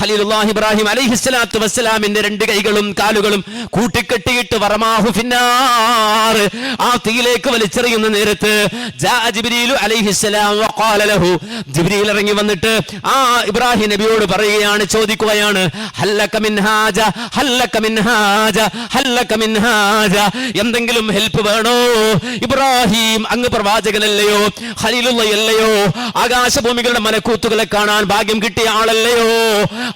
ഖലീലുല്ലാഹി ഇബ്രാഹിം അലൈഹിസ്സലാത്തു വസ്സലാമിന്റെ രണ്ട് കൈകളും കാലുകളും കൂട്ടിക്കെട്ടിയിട്ട് വറമാഹു ഫിന്നാർ. ആ തീയിലേക്ക് വലിച്ചെറിയുന്ന നേരത്ത് ജിബ്രീൽ ഇറങ്ങി വന്നിട്ട് ആ ഇബ്രാഹിം നബിയോട് പറയുകയാണ് ചോദിക്കുകയാണ് ഹല്ലക മിൻഹാജ ഹല്ലക മിൻഹാജ ഹല്ലക എന്തെങ്കിലും ഹെൽപ്പ് വേണോ? ഇബ്രാഹിം അങ്ങ് പ്രവാചകനല്ലയോ? ഖലീലുള്ളയല്ലയോ? ആകാശഭൂമികളുടെ മലക്കൂത്തുകളെ കാണാൻ ഭാഗ്യം കിട്ടിയ ആളല്ലയോ?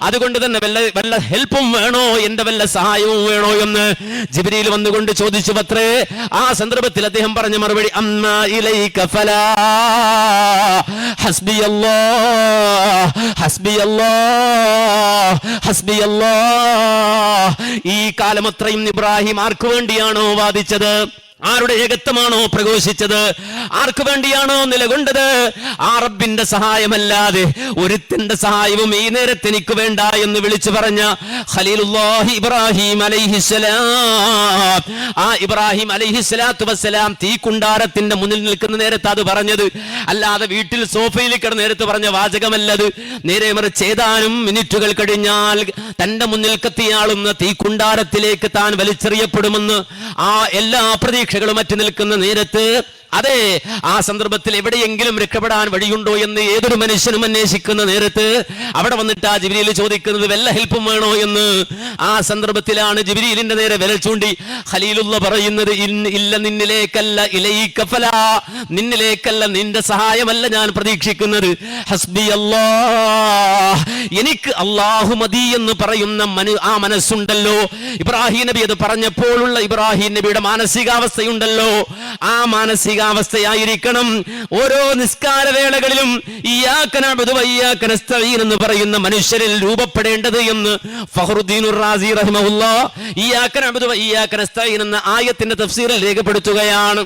അതുകൊണ്ട് തന്നെ വല്ല വല്ല ഹെൽപ്പും വേണോ? എന്റെ വല്ല സഹായവും വേണോ എന്ന് ജിബിരിയിൽ വന്നുകൊണ്ട് ചോദിച്ചു പത്രേ ആ സന്ദർഭത്തിൽ അദ്ദേഹം പറഞ്ഞ മറുപടി ഇലൈക ഫലാ ഹസ്ബി ഹസ്ബി ഹസ്ബി ഈ കാലം അത്രയും ഇബ്രാഹിം ആർക്കു വേണ്ടിയാണോ വാദിച്ചത്? ആരുടെ ഏകത്വമാണോ പ്രഘോഷിച്ചത്? ആർക്കു വേണ്ടിയാണോ നിലകൊണ്ടത്? ആ റബ്ബിന്റെ സഹായമല്ലാതെ ഒരുത്തിന്റെ സഹായവും ഈ നേരത്ത് എനിക്ക് വേണ്ട എന്ന് വിളിച്ചു പറഞ്ഞ ഖലീലുല്ലാഹി ഇബ്രാഹിം അലൈഹിസ്സലാം ആ ഇബ്രാഹിം അലൈഹിസ്സലാത്തു വസ്സലാം തീ കുണ്ടാരത്തിന്റെ മുന്നിൽ നിൽക്കുന്ന നേരത്ത് അത് പറഞ്ഞത്. അല്ലാതെ വീട്ടിൽ സോഫയിൽ കിടന്ന നേരത്ത് പറഞ്ഞ വാചകമല്ലത്. നേരെ മറിച്ച് ഏതാനും മിനിറ്റുകൾ കഴിഞ്ഞാൽ തന്റെ മുന്നിൽ കത്തിയാളുന്ന തീ കുണ്ടാരത്തിലേക്ക് താൻ വലിച്ചെറിയപ്പെടുമെന്ന് ആ എല്ലാ പ്രതീക്ഷകളും മറ്റു നിൽക്കുന്ന നേരത്ത് അതെ ആ സന്ദർഭത്തിൽ എവിടെയെങ്കിലും രക്ഷപ്പെടാൻ വഴിയുണ്ടോ എന്ന് ഏതൊരു മനുഷ്യനും അന്വേഷിക്കുന്ന നേരത്ത് അവിടെ വന്നിട്ട് ആ ജിബിരിയിൽ ചോദിക്കുന്നത് വല്ല ഹെൽപ്പും വേണോ എന്ന്. ആ സന്ദർഭത്തിലാണ് ജിബിരിയിലിന്റെ നേരെ വിരൽ ചൂണ്ടി ഖലീലുള്ള പറയുന്നത് "ഇൻ- ഇല്ല നിന്നിലേക്കല്ല ഇലയിക്കഫല നിന്നിലേക്കല്ല നിന്റെ സഹായമല്ല ഞാൻ പ്രതീക്ഷിക്കുന്നത്. ഹസ്ബി അല്ലാ എനിക്ക് അള്ളാഹു മതി എന്ന് പറയുന്ന മനു ആ മനസ്സുണ്ടല്ലോ. ഇബ്രാഹിം നബി അത് പറഞ്ഞപ്പോഴുള്ള ഇബ്രാഹിം നബിയുടെ മാനസികാവസ്ഥയുണ്ടല്ലോ. ആ മാനസികാവസ്ഥയായിരിക്കണം. ഓരോ നിസ്കാര വേളകളിലും ഇയ്യാക്കനഅബ്ദു വഇയ്യാക നസ്തഈൻ എന്ന് പറയുന്ന മനുഷ്യരിൽ രൂപപ്പെടേണ്ടത് എന്ന് ഫഹറുദ്ദീൻ റാസി നസ്തഈൻ എന്ന ആയത്തിന്റെ തഫ്സീറിൽ രേഖപ്പെടുത്തുകയാണ്.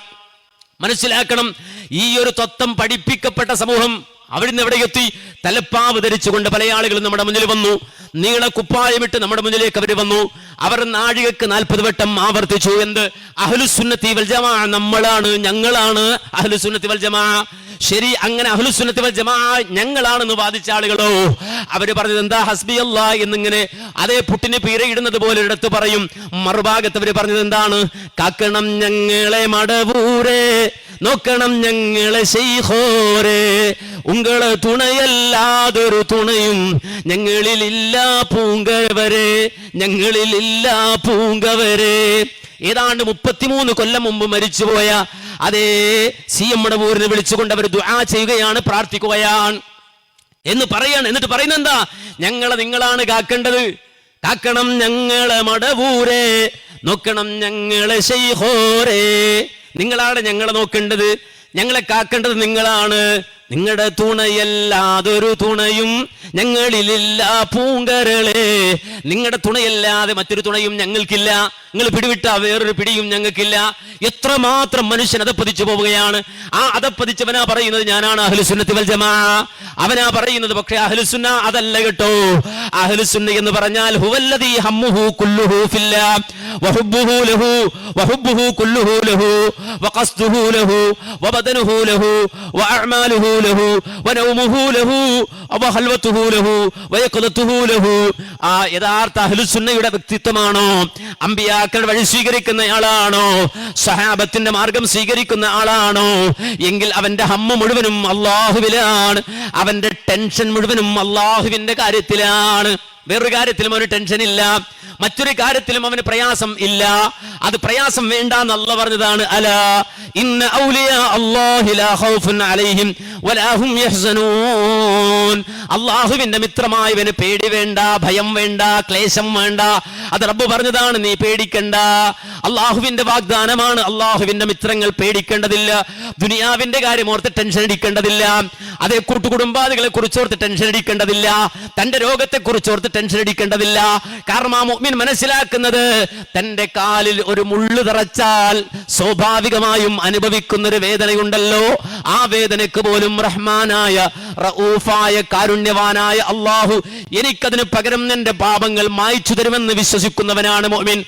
മനസ്സിലാക്കണം ഈ ഒരു തത്വം പഠിപ്പിക്കപ്പെട്ട സമൂഹം അവിടുന്ന് എവിടെ എത്തി തലപ്പാവ് ധരിച്ചുകൊണ്ട് പല ആളുകളും നമ്മുടെ മുന്നിൽ വന്നു. നീള കുപ്പായമിട്ട് നമ്മുടെ മുന്നിലേക്ക് അവർ വന്നു. അവർ നാഴികക്ക് നാൽപ്പത് വട്ടം ആവർത്തിച്ചു എന്ത്? അഹ്ലുസുന്നത്തി വൽ ജമാ നമ്മളാണ് ഞങ്ങളാണ് അഹ്ലുസുന്നത്തി വൽ ജമാ. ശരി അങ്ങനെ അഹ്ലുസുന്നത്തി വൽ ജമാ ഞങ്ങളാണെന്ന് വാദിച്ച ആളുകളോ അവർ പറഞ്ഞത് എന്താ? ഹസ്ബി അല്ലാ എന്നിങ്ങനെ അതേ പുട്ടിന് പീരയിടുന്നത് പോലെ എടുത്തു പറയും. മറുഭാഗത്ത് അവർ പറഞ്ഞത് എന്താണ്? കാക്കണം ഞങ്ങളെ മടവൂരേ നോക്കണം ഞങ്ങളെ ശൈഹോരേ ഉങ്ങളെ തുണയല്ലാതൊരു തുണയും ഞങ്ങളിലില്ല പൂങ്കവരെ. ഞങ്ങളിലില്ല പൂങ്കവരെ. ഏതാണ്ട് മുപ്പത്തിമൂന്ന് കൊല്ലം മുമ്പ് മരിച്ചുപോയ അതേ സി എം ഊരിനെ വിളിച്ചുകൊണ്ട് അവർ ദുആ ചെയ്യുകയാണ് പ്രാർത്ഥിക്കുകയാണ്. എന്ന് പറയാണ്. എന്നിട്ട് പറയുന്നത് എന്താ? ഞങ്ങളെ നിങ്ങളാണ് കാക്കേണ്ടത്. കാക്കണം ഞങ്ങളെ മടവൂരേ. നോക്കണം ഞങ്ങളെ ശൈഹോരേ നിങ്ങളാണ് ഞങ്ങളെ നോക്കേണ്ടത്. ഞങ്ങളെ കാക്കേണ്ടത് നിങ്ങളാണ്. നിങ്ങളുടെ തുണയല്ലാതൊരു തുണയും ഞങ്ങളിലില്ല പൂങ്കരളെ. നിങ്ങളുടെ തുണയല്ലാതെ മറ്റൊരു തുണയും ഞങ്ങൾക്കില്ല. നിങ്ങൾ പിടിവിട്ട വേറൊരു പിടിയും ഞങ്ങൾക്കില്ല. എത്രമാത്രം മനുഷ്യൻ അതപ്പതിച്ചു പോവുകയാണ്. ആ അതപ്പതിച്ചവനാ പറയുന്നത് ഞാനാണ് അഹ്ലുസുന്നത്തി വൽ ജമാ. അവനാ പറയുന്നത് പക്ഷെ അഹ്ലുസുന്ന അതല്ല കേട്ടോ. അഹ്ലുസുന്ന എന്ന് പറഞ്ഞാൽ ഹുവല്ലദീ ഹമ്മുഹു കുല്ലുഹു വഹുബ്ബുഹു ലഹു വഹുബ്ബുഹു കുല്ലുഹു ലഹു വഖസ്ദുഹു ലഹു വബദനുഹു ലഹു വഅഅമാലുഹു ലഹു വനൗമുഹു ലഹു വഹൽവത്തുഹു ലഹു വയഖദത്തുഹു ലഹു. ആ യഥാർത്ഥ അഹ്ലുസുന്നയുടെ വ്യക്തിത്വമാണോ? അമ്പിയാക്കൾ വഴി സ്വീകരിക്കുന്ന ആളാണോ? സഹാബത്തിന്റെ മാർഗം സ്വീകരിക്കുന്ന ആളാണോ? എങ്കിൽ അവന്റെ ഹമ്മ മുഴുവനും അള്ളാഹുവിലാണ് അവന്റെ ടെൻഷൻ മുഴുവനും അള്ളാഹുവിന്റെ കാര്യത്തിലാണ്. വേറൊരു കാര്യത്തിലും അവന് ടെൻഷൻ ഇല്ല. മറ്റൊരു കാര്യത്തിലും അവന് പ്രയാസം ഇല്ല. അത് പ്രയാസം വേണ്ട എന്നല്ല പറഞ്ഞതാണ്. അല ഇന്ന അള്ളാഹുവിന്റെ മിത്രമായവന് പേടി വേണ്ട ഭയം വേണ്ട ക്ലേശം വേണ്ട. അത് റബ്ബ് പറഞ്ഞതാണ് നീ പേടിക്കണ്ട. അള്ളാഹുവിന്റെ വാഗ്ദാനമാണ് അള്ളാഹുവിന്റെ മിത്രങ്ങൾ പേടിക്കേണ്ടതില്ല. ദുനിയാവിന്റെ കാര്യം ഓർത്ത് ടെൻഷൻ അടിക്കേണ്ടതില്ല. അതേ കൂട്ടുകുടുംബാദികളെ കുറിച്ച് ഓർത്ത് ടെൻഷൻ അടിക്കേണ്ടതില്ല. തന്റെ രോഗത്തെ കുറിച്ച് ഓർത്ത് ടെൻഷൻ അടിക്കേണ്ടതില്ല. കാരണം ആ മുഅ്മിൻ മനസ്സിലാക്കുന്നത് തന്റെ കാലിൽ ഒരു മുള്ള് തറച്ചാൽ സ്വാഭാവികമായും അനുഭവിക്കുന്നൊരു വേദനയുണ്ടല്ലോ. ആ വേദനയ്ക്ക് പോലും റഹ്മാനായ റഊഫായ കാരുണ്യവാനായ അള്ളാഹു എനിക്കതിന് പകരം എന്റെ പാപങ്ങൾ മായ്ച്ചു തരുമെന്ന് വിശ്വസിക്കുന്നവനാണ് മുഅ്മിൻ.